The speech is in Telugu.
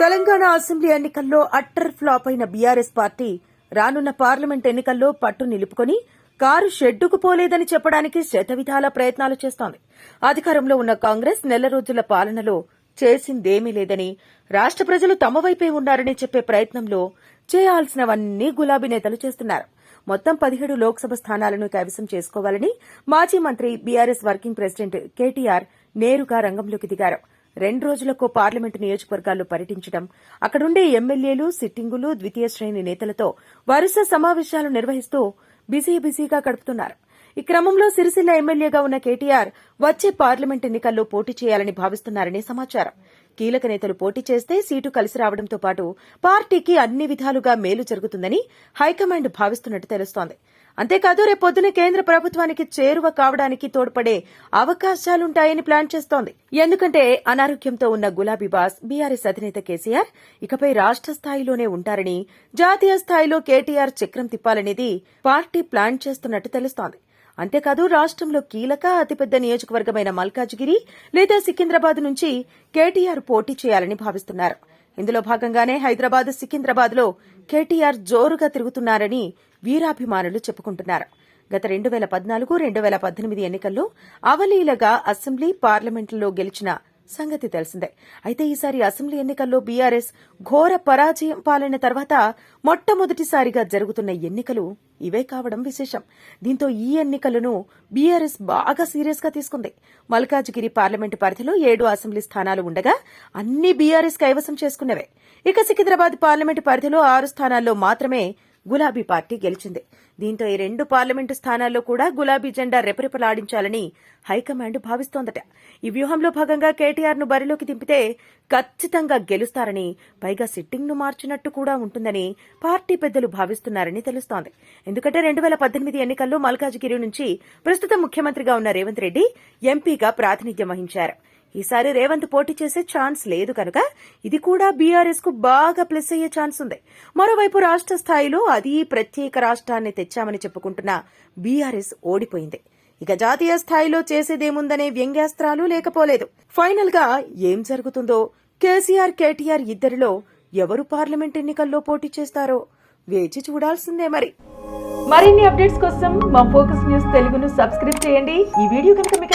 తెలంగాణ అసెంబ్లీ ఎన్నికల్లో అట్టర్ ఫ్లాప్ అయిన బీఆర్ఎస్ పార్టీ రానున్న పార్లమెంట్ ఎన్నికల్లో పట్టు నిలుపుకొని కారు షెడ్డుకు పోలేదని చెప్పడానికి శతవిధాల ప్రయత్నాలు చేస్తోంది. అధికారంలో ఉన్న కాంగ్రెస్ నెల రోజుల పాలనలో చేసిందేమీ లేదని రాష్ట ప్రజలు తమ వైపే ఉన్నారని చెప్పే ప్రయత్నంలో చేయాల్సినవన్నీ గులాబీ నేతలు చేస్తున్నారు. మొత్తం పదిహేడు లోక్సభ స్థానాలను కైవసం చేసుకోవాలని మాజీ మంత్రి బీఆర్ఎస్ వర్కింగ్ ప్రెసిడెంట్ కేటీఆర్ నేరుగా రంగంలోకి దిగారు. రెండు రోజులకు పార్లమెంటు నియోజకవర్గాల్లో పర్యటించడం అక్కడుండే ఎమ్మెల్యేలు సిట్టింగులు ద్వితీయ శ్రేణి నేతలతో వరుస సమావేశాలు నిర్వహిస్తూ బిజీ బిజీగా గడుపుతున్నారు. ఈ క్రమంలో సిరిసిల్ల ఎమ్మెల్యేగా ఉన్న కేటీఆర్ వచ్చే పార్లమెంట్ ఎన్నికల్లో పోటీ చేయాలని భావిస్తున్నారని సమాచారం. కీలక నేతలు పోటీ చేస్తే సీటు కలిసి రావడంతో పాటు పార్టీకి అన్ని విధాలుగా మేలు జరుగుతుందని హైకమాండ్ భావిస్తున్నట్టు తెలుస్తోంది. అంతేకాదు రేపొద్దున కేంద్ర ప్రభుత్వానికి చేరువ కావడానికి తోడ్పడే అవకాశాలుంటాయని ప్లాన్ చేస్తోంది. ఎందుకంటే అనారోగ్యంతో ఉన్న గులాబీ బాస్ బీఆర్ఎస్ అధినేత కేసీఆర్ ఇకపై రాష్ట్ర స్థాయిలోనే ఉంటారని జాతీయ స్థాయిలో కేటీఆర్ చక్రం తిప్పాలనేది పార్టీ ప్లాన్ చేస్తున్నట్టు తెలుస్తోంది. అంతేకాదు రాష్ట్రంలో కీలక అతిపెద్ద నియోజకవర్గమైన మల్కాజ్గిరి లేదా సికింద్రాబాద్ నుంచి కేటీఆర్ పోటీ చేయాలని భావిస్తున్నారు. ఇందులో భాగంగానే హైదరాబాద్ సికింద్రాబాద్లో కేటీఆర్ జోరుగా తిరుగుతున్నారని వీరాభిమానులు చెప్పుకుంటున్నారు. గత రెండు వేల పద్నాలుగు రెండు వేల పద్దెనిమిది ఎన్నికల్లో అవలీలగా అసెంబ్లీ పార్లమెంట్లో గెలిచిన సంగతి తెలిసిందే. అయితే ఈసారి అసెంబ్లీ ఎన్నికల్లో బీఆర్ఎస్ ఘోర పరాజయం పాలైన తర్వాత మొట్టమొదటిసారిగా జరుగుతున్న ఎన్నికలు ఇవే కావడం విశేషం. దీంతో ఈ ఎన్నికలను బీఆర్ఎస్ బాగా సీరియస్గా తీసుకుంది. మల్కాజ్గిరి పార్లమెంటు పరిధిలో ఏడు అసెంబ్లీ స్థానాలు ఉండగా అన్ని బీఆర్ఎస్ కైవసం చేసుకున్నవే ఇక సికింద్రాబాద్ పార్లమెంటు పరిధిలో ఆరు స్థానాల్లో మాత్రమే గులాబీ పార్టీ గెలిచింది. దీంతో ఈ రెండు పార్లమెంటు స్థానాల్లో కూడా గులాబీ జెండా రెపరెపలాడించాలని హైకమాండ్ భావిస్తోందట. ఈ వ్యూహంలో భాగంగా కేటీఆర్ను బరిలోకి దింపితే ఖచ్చితంగా గెలుస్తారని పైగా సిట్టింగ్ను మార్చినట్టు కూడా ఉంటుందని పార్టీ పెద్దలు భావిస్తున్నారని తెలుస్తోంది. ఎందుకంటే రెండు వేల పద్దెనిమిది ఎన్నికల్లో మల్కాజ్గిరి నుంచి ప్రస్తుతం ముఖ్యమంత్రిగా ఉన్న రేవంత్ రెడ్డి ఎంపీగా ప్రాతినిధ్యం వహించారు. ఈసారి రేవంత్ పోటీ చేసే ఛాన్స్ లేదు కనుక ఇది కూడా బీఆర్ఎస్కు బాగా ప్లస్ అయ్యే ఛాన్స్ ఉంది. మరోవైపు రాష్ట్ర స్థాయిలో అది ప్రత్యేక రాష్ట్రాన్ని తెచ్చామని చెప్పుకుంటున్న బీఆర్ఎస్ ఓడిపోయింది. ఇక జాతీయ స్థాయిలో చేసేదేముందనే వ్యంగ్యాస్త్రాలు లేకపోలేదు. ఫైనల్గా ఏం జరుగుతుందో కేసీఆర్ కేటీఆర్ ఇద్దరిలో ఎవరు పార్లమెంట్ ఎన్నికల్లో పోటీ చేస్తారో వేచి చూడాల్సిందే మరి. మరిన్ని అప్డేట్స్ కోసం మా ఫోకస్ న్యూస్ తెలుగును సబ్స్క్రైబ్ చేయండి. ఈ వీడియో కనుక మీకు